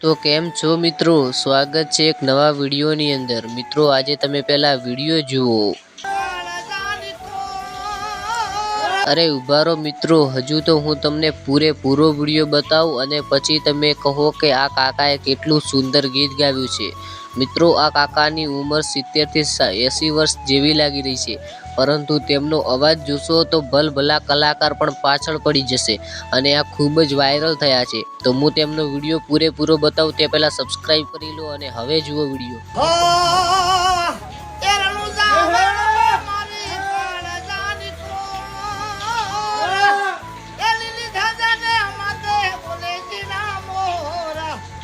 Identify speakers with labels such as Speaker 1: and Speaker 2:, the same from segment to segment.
Speaker 1: તો કેમ છો મિત્રો? સ્વાગત છે એક નવા વિડીયોની અંદર. મિત્રો, આજે તમે પહેલા વીડિયો જુઓ. અરે ઉભારો મિત્રો. હજુ તો હું તમને પૂરેપૂરો વીડિયો બતાવું અને પછી તમે કહો કે આ કાકાએ કેટલું સુંદર ગીત ગાવ્યું છે. મિત્રો, આ કાકાની ઉંમર સિત્તેરથી એંસી વર્ષ જેવી લાગી રહી છે. પરંતુ તેમનો અવાજ જોશો તો ભલભલા કલાકાર પણ પાછળ પડી જશે અને આ ખૂબ જ વાયરલ થયા છે. તો હું તેમનો વીડિયો પૂરેપૂરો બતાવું તે પહેલાં સબસ્ક્રાઈબ કરી લો અને હવે જુઓ વીડિયો.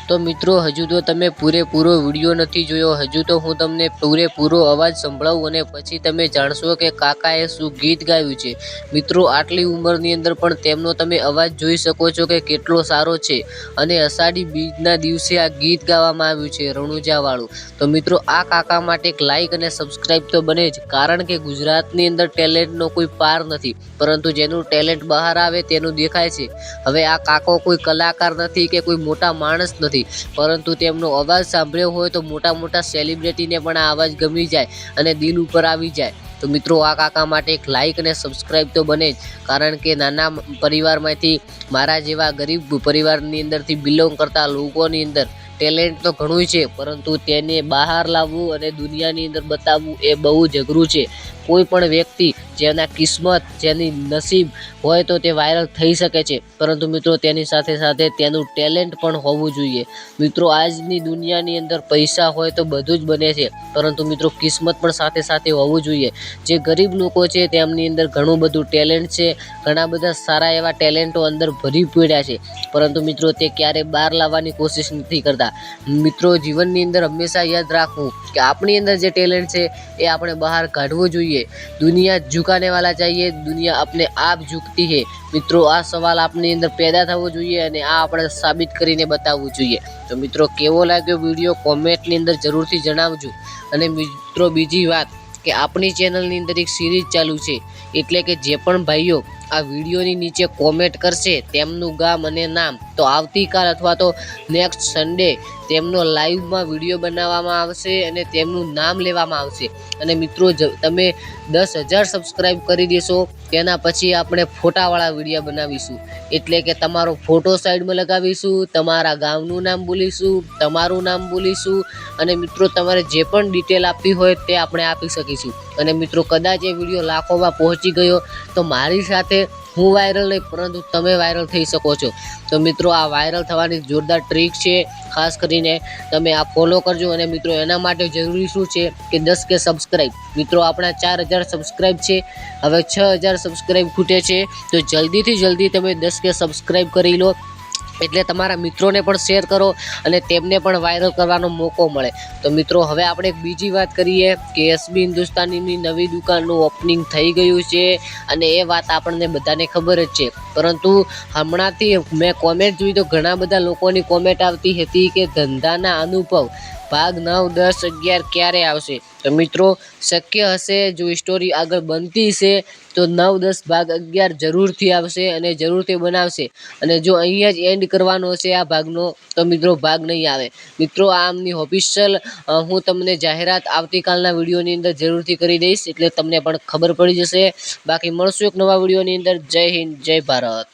Speaker 2: તો
Speaker 1: મિત્રો, હજુ તો તમે પૂરેપૂરો વીડિયો નથી જોયો. હજુ તો હું તમને પૂરેપૂરો અવાજ સંભળાવું અને પછી તમે જાણશો કે કાકાએ શું ગીત ગાયું છે. મિત્રો, આટલી ઉંમરની અંદર પણ તેમનો તમે અવાજ જોઈ શકો છો કે કેટલો સારો છે અને અષાઢી બીજના દિવસે આ ગીત ગાવામાં આવ્યું છે રણુજાવાળું. તો મિત્રો, આ કાકા માટે એક લાઇક અને સબસ્ક્રાઈબ તો બને જ, કારણ કે ગુજરાતની અંદર ટેલેન્ટનો કોઈ પાર નથી, પરંતુ જેનું ટેલેન્ટ બહાર આવે તેનું દેખાય છે. હવે આ કાકો કોઈ કલાકાર નથી કે કોઈ મોટા માણસ નથી. પરંતુ તેમનો અવાજ સાંભળ્યો હોય તો મોટા મોટા સેલિબ્રિટીને પણ આ અવાજ ગમી જાય અને દિલ ઉપર આવી જાય. તો મિત્રો, આ કાકા માટે એક લાઇક અને સબસ્ક્રાઈબ તો બને જ. કારણ કે નાના પરિવારમાંથી મારા જેવા ગરીબ પરિવારની અંદરથી બિલોંગ કરતા લોકોની અંદર ટેલેન્ટ તો ઘણું છે, પરંતુ તેને બહાર લાવવું અને દુનિયાની અંદર બતાવવું એ બહુ જ અઘરું છે. કોઈ પણ વ્યક્તિ જેના કિસ્મત, જેની નસીબ હોય તો તે વાયરલ થઈ શકે છે. પરંતુ મિત્રો, તેની સાથે સાથે તેનું ટેલેન્ટ પણ હોવું જોઈએ. મિત્રો, આજની દુનિયાની અંદર પૈસા હોય તો બધું જ બને છે. પરંતુ મિત્રો, કિસ્મત પણ સાથે સાથે હોવું જોઈએ. જે ગરીબ લોકો છે, તેમની અંદર ઘણું બધું ટેલેન્ટ છે. ઘણા બધા સારા એવા ટેલેન્ટો અંદર ભરી પડ્યા છે. પરંતુ મિત્રો, તે ક્યારેય બહાર લાવવાની કોશિશ નથી કરતા. મિત્રો, જીવનની અંદર હંમેશા યાદ રાખવું કે આપણી અંદર જે ટેલેન્ટ છે, એ આપણે બહાર કાઢવું જોઈએ. દુનિયા ઝુકાને વાલા चाहिए દુનિયા अपने आप झुकती है મિત્રો આ સવાલ આપની અંદર પેદા થવો જોઈએ અને આ આપણે સાબિત કરીને બતાવવું જોઈએ તો મિત્રો કેવો લાગ્યો વિડીયો કોમેન્ટની અંદર જરૂરથી જણાવજો અને મિત્રો બીજી વાત કે આપણી ચેનલની અંદર એક સિરીઝ ચાલુ છે એટલે કે જે પણ ભાઈઓ આ વિડીયોની નીચે કોમેન્ટ કરશે તેમનું ગામ અને નામ. તો આવતીકાલ અથવા તો નેક્સ્ટ સન્ડે તેમનો લાઈવમાં વીડિયો બનાવવામાં આવશે અને તેમનું નામ લેવામાં આવશે. અને મિત્રો તમે દસ હજાર સબસ્ક્રાઈબ કરી દેશો, તેના પછી આપણે ફોટાવાળા વીડિયો બનાવીશું. એટલે કે તમારો ફોટો સાઈડમાં લગાવીશું, તમારા ગામનું નામ બોલીશું, તમારું નામ બોલીશું, અને મિત્રો, તમારે જે પણ ડિટેલ આપવી હોય તે આપણે આપી શકીશું. અને મિત્રો, કદાચ એ વીડિયો લાખોમાં પહોંચી ગયો, તો મારી સાથે હું વાયરલ નહીં, પરંતુ તમે વાયરલ થઈ શકો છો. તો મિત્રો, આ વાયરલ થવાની જોરદાર ટ્રીક છે. ખાસ કરીને તમે આ ફોલો કરજો અને મિત્રો, એના માટે જરૂરી શું છે કે દસ કે સબસ્ક્રાઈબ મિત્રો, આપણા ચાર હજાર સબસ્ક્રાઈબ છે. હવે છ હજાર સબસ્ક્રાઈબ ખૂટે છે. તો જલ્દીથી જલ્દી તમે દસ કે સબસ્ક્રાઈબ કરી લો. એટલે તમારા મિત્રોને પણ શેર કરો અને તેમને પણ વાયરલ કરવાનો મોકો મળે. તો મિત્રો, હવે આપણે એક બીજી વાત કરીએ કે એસબી હિન્દુસ્તાનીની નવી દુકાનનું ઓપનિંગ થઈ ગયું છે અને એ વાત આપણને બધાને ખબર જ છે. પરંતુ હમણાંથી મેં કોમેન્ટ જોઈ તો ઘણા બધા લોકોની કોમેન્ટ આવતી હતી કે ધંધાના અનુભવ. ભાગ નવ, દસ, અગિયાર ક્યારે આવશે? તો મિત્રો, શક્ય હશે જો સ્ટોરી આગળ બનતી છે, તો નવ, દસ, ભાગ અગિયાર જરૂરથી આવશે અને જરૂરથી બનાવશે. અને જો અહીંયા જ એન્ડ કરવાનો છે આ ભાગનો, તો મિત્રો, ભાગ નહીં આવે. મિત્રો, આ આમની ઓફિશિયલ હું તમને જાહેરાત આવતીકાલના વિડીયોની અંદર જરૂરથી કરી દઈશ, એટલે તમને પણ ખબર પડી જશે. બાકી મળશું એક નવા વિડીયોની અંદર. જય હિન્દ, જય ભારત.